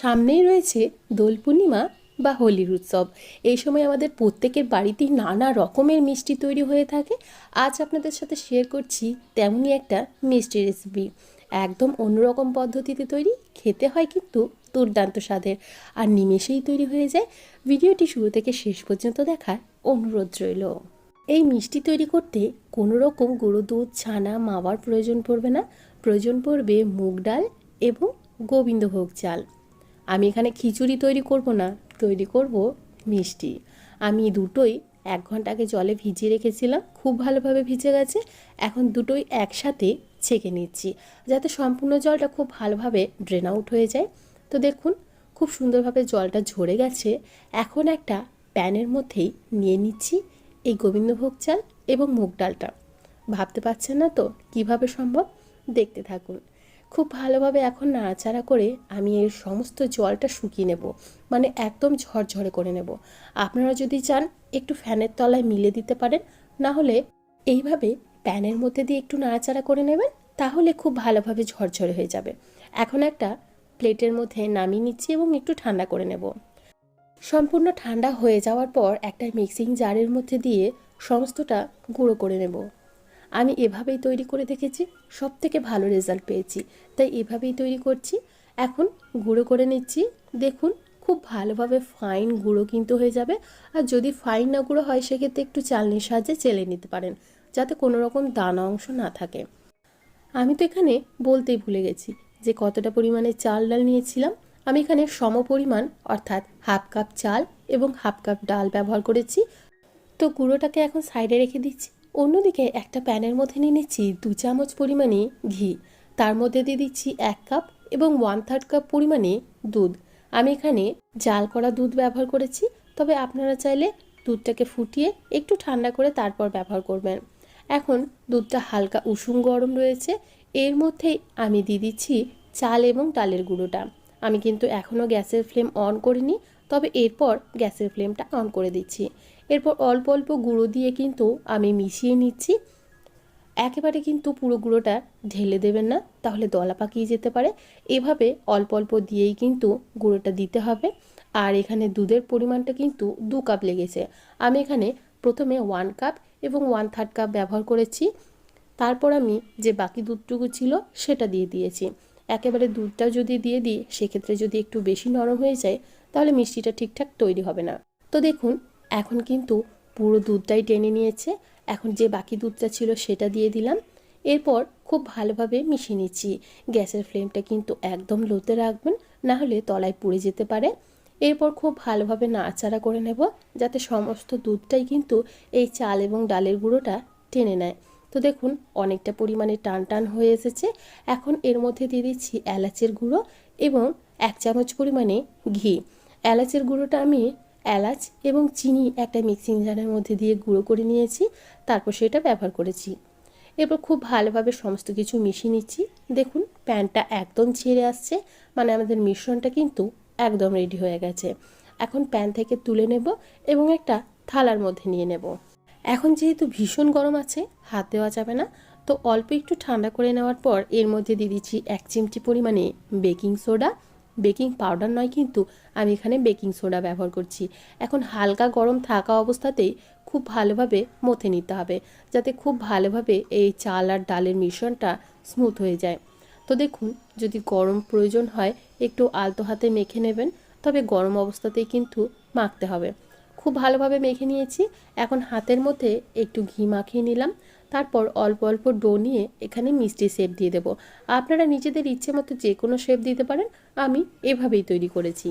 সামনেই রয়েছে দোল পূর্ণিমা বা হোলির উৎসব। এই সময় আমাদের প্রত্যেকের বাড়িতেই নানা রকমের মিষ্টি তৈরি হয়ে থাকে। আজ আপনাদের সাথে শেয়ার করছি তেমনই একটা মিষ্টি রেসিপি একদম অন্যরকম পদ্ধতিতে তৈরি, খেতে হয় কিন্তু দুর্দান্ত স্বাদের। আর নিমেষেই তৈরি হয়ে যায়। ভিডিওটি শুরু থেকে শেষ পর্যন্ত দেখার অনুরোধ রইল। এই মিষ্টি তৈরি করতে কোনো রকম গুঁড়ো দুধ, ছানা, মাওয়ার প্রয়োজন পড়বে না। প্রয়োজন পড়বে মুগ ডাল এবং গোবিন্দভোগ চাল। আমি এখানে খিচুড়ি তৈরি করব না, তৈরি করব মিষ্টি। আমি দুটোই এক ঘণ্টা আগে জলে ভিজিয়ে রেখেছিলাম, খুব ভালোভাবে ভিজে গেছে, এখন দুটোই একসাথে ছেঁকে নিচ্ছি, যাতে সম্পূর্ণ জলটা খুব ভালোভাবে ড্রেন আউট হয়ে যায়। তো দেখুন, খুব সুন্দরভাবে জলটা ঝরে গেছে, এখন একটা প্যানের মধ্যেই নিয়ে নিচ্ছি এই গোবিন্দভোগ চাল এবং মুগ ডালটা। ভাবতে পারছেন না তো? কীভাবে সম্ভব? দেখতে থাকুন। খুব ভালোভাবে এখন নাড়াচাড়া করে আমি এর সমস্ত জলটা শুকিয়ে নেব। মানে একদম ঝরঝরে করে নেব। আপনারা যদি চান একটু ফ্যানের তলায় মিলে দিতে পারেন, না হলে এইভাবে প্যানের মধ্যে দিয়ে একটু নাড়াচাড়া করে নেবেন, তাহলে খুব ভালোভাবে ঝরঝরে হয়ে যাবে। এখন একটা প্লেটের মধ্যে নামিয়ে নিচ্ছি এবং একটু ঠান্ডা করে নেব। সম্পূর্ণ ঠান্ডা হয়ে যাওয়ার পর একটা মিক্সিং জারের মধ্যে দিয়ে সমস্তটা গুঁড়ো করে নেব। আমি এভাবেই তৈরি করে দেখেছি সব থেকে ভালো রেজাল্ট পেয়েছি। তাই এভাবেই তৈরি করছি। এখন গুঁড়ো করে নিচ্ছি। দেখুন, খুব ভালোভাবে ফাইন গুঁড়ো কিন্তু হয়ে যাবে। আর যদি ফাইন না গুঁড়ো হয়, সেক্ষেত্রে একটু চালনির সাহায্যে চেলে নিতে পারেন, যাতে কোনো রকম দানা অংশ না থাকে। আমি তো এখানে বলতেই ভুলে গেছি যে কতটা পরিমাণে চাল ডাল নিয়েছিলাম। আমি এখানে সম পরিমাণ অর্থাৎ হাফ কাপ চাল এবং হাফ কাপ ডাল ব্যবহার করেছি। তো গুঁড়োটাকে এখন সাইডে রেখে দিচ্ছি। অন্যদিকে একটা প্যানের মধ্যে নিয়ে নিচ্ছি দু চামচ পরিমাণে ঘি। তার মধ্যে দিয়ে দিচ্ছি এক কাপ এবং ওয়ান থার্ড কাপ পরিমাণে দুধ। আমি এখানে জাল করা দুধ ব্যবহার করেছি, তবে আপনারা চাইলে দুধটাকে ফুটিয়ে একটু ঠান্ডা করে তারপর ব্যবহার করবেন। এখন দুধটা হালকা উষুম গরম রয়েছে, এর মধ্যেই আমি দিয়ে দিচ্ছি চাল এবং ডালের গুঁড়োটা। আমি কিন্তু এখনও গ্যাসের ফ্লেম অন করিনি, তবে এরপর গ্যাসের ফ্লেমটা অন করে দিচ্ছি। এরপর অল্প অল্প গুঁড়ো দিয়ে কিন্তু আমি মিশিয়ে নিচ্ছি। একেবারে কিন্তু পুরো গুঁড়োটা ঢেলে দেবেন না, তাহলে দলা পাকিয়ে যেতে পারে। এভাবে অল্প অল্প দিয়েই কিন্তু গুঁড়োটা দিতে হবে। আর এখানে দুধের পরিমাণটা কিন্তু দু কাপ লেগেছে। আমি এখানে প্রথমে ওয়ান কাপ এবং ওয়ান থার্ড কাপ ব্যবহার করেছি। তারপর আমি যে বাকি দুধটুকু ছিল সেটা দিয়ে দিয়েছি। একেবারে দুধটা যদি দিয়ে দিই, সেক্ষেত্রে যদি একটু বেশি নরম হয়ে যায়, তাহলে মিষ্টিটা ঠিকঠাক তৈরি হবে না। তো দেখুন এখন কিন্তু পুরো দুধটাই টেনে নিয়েছে। এখন যে বাকি দুধটা ছিল সেটা দিয়ে দিলাম। এরপর খুব ভালোভাবে মিশিয়ে নিচ্ছি। গ্যাসের ফ্লেমটা কিন্তু একদম লোতে রাখবেন, না হলে তলায় পুড়ে যেতে পারে। এরপর খুব ভালোভাবে নাড়াচাড়া করে নেব, যাতে সমস্ত দুধটাই কিন্তু এই চাল এবং ডালের গুঁড়োটা টেনে নেয়। তো দেখুন, অনেকটা পরিমাণে টান টান হয়ে এসেছে। এখন এর মধ্যে দিয়ে দিচ্ছি এলাচের গুঁড়ো এবং এক চামচ পরিমাণে ঘি। এলাচের গুঁড়োটা আমি এলাচ এবং চিনি একটা মিক্সিং জারের মধ্যে দিয়ে গুঁড়ো করে নিয়েছি, তারপর সেটা ব্যবহার করেছি। এরপর খুব ভালোভাবে সমস্ত কিছু মিশিয়ে নিচ্ছি। দেখুন, প্যানটা একদম ছেড়ে আসছে মানে আমাদের মিশ্রণটা কিন্তু একদম রেডি হয়ে গেছে। এখন প্যান থেকে তুলে নেব এবং একটা থালার মধ্যে নিয়ে নেব। এখন যেহেতু ভীষণ গরম আছে, হাত দেওয়া যাবে না, তো অল্প একটু ঠান্ডা করে নেওয়ার পর এর মধ্যে দিয়ে দিচ্ছি এক চিমটি পরিমাণে বেকিং সোডা বেকিং পাউডার নয় কিন্তু আমি এখানে বেকিং সোডা ব্যবহার করছি। এখন হালকা গরম থাকা অবস্থাতেই খুব ভালোভাবে মথে নিতে হবে, যাতে খুব ভালোভাবে এই চাল আর ডালের মিশ্রণটা স্মুথ হয়ে যায়। তো দেখুন, যদি গরম প্রয়োজন হয় একটু আলতো হাতে মেখে নেবেন, তবে গরম অবস্থাতেই কিন্তু মাখতে হবে। খুব ভালোভাবে মেখে নিয়েছি। এখন হাতের মধ্যে একটু ঘি মাখিয়ে নিলাম। তারপর অল্প অল্প ডো নিয়ে এখানে মিষ্টি শেপ দিয়ে দেবো। আপনারা নিজেদের ইচ্ছে মতো যে কোনো শেপ দিতে পারেন। আমি এভাবেই তৈরি করেছি।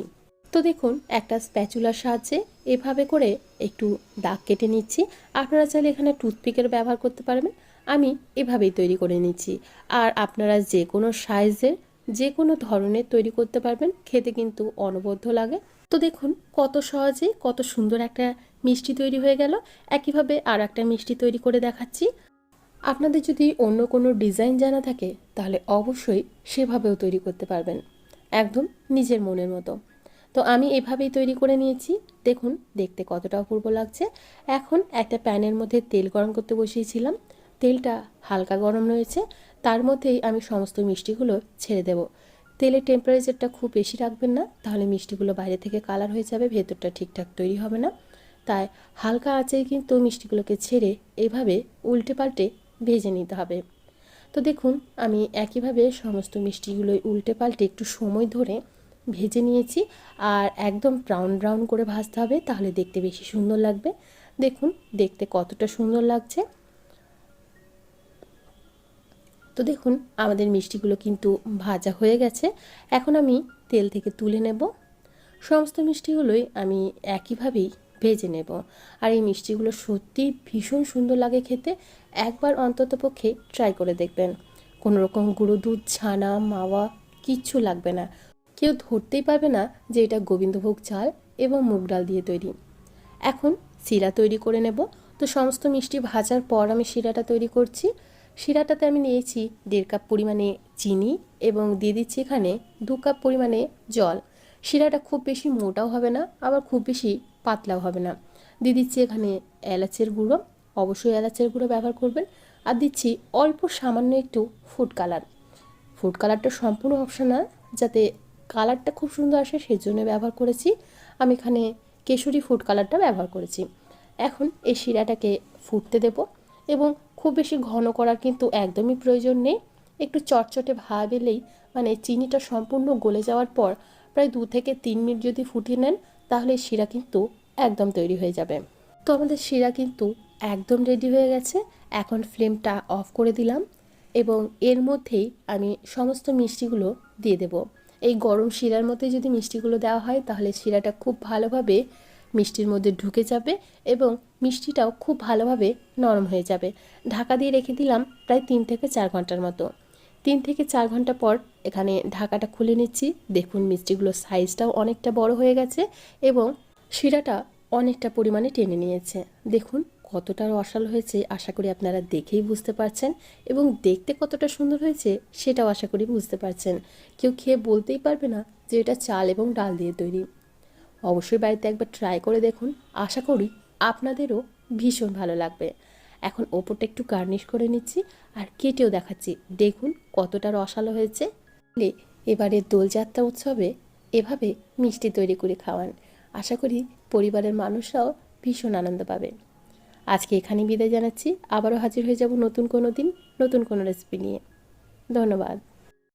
তো দেখুন, একটা স্প্যাচুলার সাহায্যে এভাবে করে একটু দাগ কেটে নিচ্ছি। আপনারা চাইলে এখানে টুথপিকের ব্যবহার করতে পারবেন। আমি এভাবেই তৈরি করে নিচ্ছি। আর আপনারা যে কোনো সাইজের যে কোনো ধরনের তৈরি করতে পারবেন। খেতে কিন্তু অনবদ্য লাগে। তো দেখুন, কত সহজে কত সুন্দর একটা মিষ্টি তৈরি হয়ে গেল। একইভাবে আর একটা মিষ্টি তৈরি করে দেখাচ্ছি। আপনাদের যদি অন্য কোনো ডিজাইন জানা থাকে, তাহলে অবশ্যই সেভাবেও তৈরি করতে পারবেন। একদম নিজের মনের মতো। তো আমি এভাবেই তৈরি করে নিয়েছি। দেখুন, দেখতে কতটা অপূর্ব লাগছে। এখন একটা প্যানের মধ্যে তেল গরম করতে বসিয়েছিলাম। তেলটা হালকা গরম রয়েছে। তার মধ্যেই আমি সমস্ত মিষ্টিগুলো ছেড়ে দেব। তেলের টেম্পারেচারটা খুব বেশি রাখবেন না, তাহলে মিষ্টিগুলো বাইরে থেকে কালার হয়ে যাবে, ভেতরটা ঠিকঠাক তৈরি হবে না। তাই হালকা আঁচে কিন্তু মিষ্টিগুলোকে ছেড়ে এভাবে উল্টে পাল্টে ভেজে নিতে হবে। তো দেখুন, আমি একইভাবে সমস্ত মিষ্টিগুলোই উল্টে পাল্টে একটু সময় ধরে ভেজে নিয়েছি, আর একদম ব্রাউন ব্রাউন করে ভাজতে হবে, তাহলে দেখতে বেশি সুন্দর লাগবে। দেখুন, দেখতে কতটা সুন্দর লাগছে। তো দেখুন, আমাদের মিষ্টিগুলো কিন্তু ভাজা হয়ে গেছে। এখন আমি তেল থেকে তুলে নেব। সমস্ত মিষ্টিগুলোই আমি একইভাবেই ভেজে নেব। আর এই মিষ্টিগুলো সত্যি ভীষণ সুন্দর লাগে খেতে। একবার অন্তত পক্ষে ট্রাই করে দেখবেন। কোনো রকম গুঁড়ো দুধ, ছানা, মাওয়া, কিচ্ছু লাগবে না। কেউ ধরতেই পারবে না যে এটা গোবিন্দভোগ চাল এবং মুগ ডাল দিয়ে তৈরি। এখন শিরা তৈরি করে নেব। তো সমস্ত মিষ্টি ভাজার পর আমি শিরাটা তৈরি করছি। শিরাটাতে আমি নিয়েছি দেড় কাপ পরিমাণে চিনি এবং দিয়ে দিচ্ছি এখানে দু কাপ পরিমাণে জল। শিরাটা খুব বেশি মোটাও হবে না, আবার খুব বেশি পাতলাও হবে না। দিয়ে দিচ্ছি এখানে এলাচের গুঁড়ো, অবশ্যই এলাচের গুঁড়ো ব্যবহার করবেন। আর দিচ্ছি অল্প সামান্য একটু ফুড কালার। ফুড কালারটা সম্পূর্ণ অপশনাল, যাতে কালারটা খুব সুন্দর আসে সেই জন্য ব্যবহার করেছি। আমি এখানে কেশরি ফুড কালারটা ব্যবহার করেছি। এখন এই শিরাটাকে ফুটতে দেব। এবং খুব বেশি ঘন করার কিন্তু একদমই প্রয়োজন নেই। একটু চটচটে ভাব এলেই মানে চিনিটা সম্পূর্ণ গলে যাওয়ার পর প্রায় দু থেকে তিন মিনিট যদি ফুটিয়ে নেন, তাহলে শিরা কিন্তু একদম তৈরি হয়ে যাবে। তো আমাদের শিরা কিন্তু একদম রেডি হয়ে গেছে। এখন ফ্লেমটা অফ করে দিলাম এবং এর মধ্যেই আমি সমস্ত মিষ্টিগুলো দিয়ে দেব। এই গরম শিরার মধ্যে যদি মিষ্টিগুলো দেওয়া হয়, তাহলে শিরাটা খুব ভালোভাবে মিষ্টির মধ্যে ঢুকে যাবে এবং মিষ্টিটাও খুব ভালোভাবে নরম হয়ে যাবে। ঢাকা দিয়ে রেখে দিলাম প্রায় তিন থেকে চার ঘণ্টার মতো। তিন থেকে চার ঘণ্টা পর এখানে ঢাকাটা খুলে নিচ্ছি। দেখুন মিষ্টিগুলোর সাইজটাও অনেকটা বড় হয়ে গেছে এবং শিরাটা অনেকটা পরিমাণে টেনে নিয়েছে। দেখুন কতটা রসাল হয়েছে, আশা করি আপনারা দেখেই বুঝতে পারছেন এবং দেখতে কতটা সুন্দর হয়েছে সেটাও আশা করি বুঝতে পারছেন। কেউ খেয়ে বলতেই পারবে না যে এটা চাল এবং ডাল দিয়ে তৈরি। অবশ্যই বাড়িতে একবার ট্রাই করে দেখুন। আশা করি আপনাদেরও ভীষণ ভালো লাগবে। এখন ওপরটা একটু গার্নিশ করে নিচ্ছি আর কেটেও দেখাচ্ছি। দেখুন কতটা রসালো হয়েছে। এবারে দোলযাত্রা উৎসবে এভাবে মিষ্টি তৈরি করে খাওয়ান। আশা করি পরিবারের মানুষরাও ভীষণ আনন্দ পাবে আজকে এখানেই বিদায় জানাচ্ছি। আবারও হাজির হয়ে যাব নতুন কোনো দিন, নতুন কোনো রেসিপি নিয়ে। ধন্যবাদ।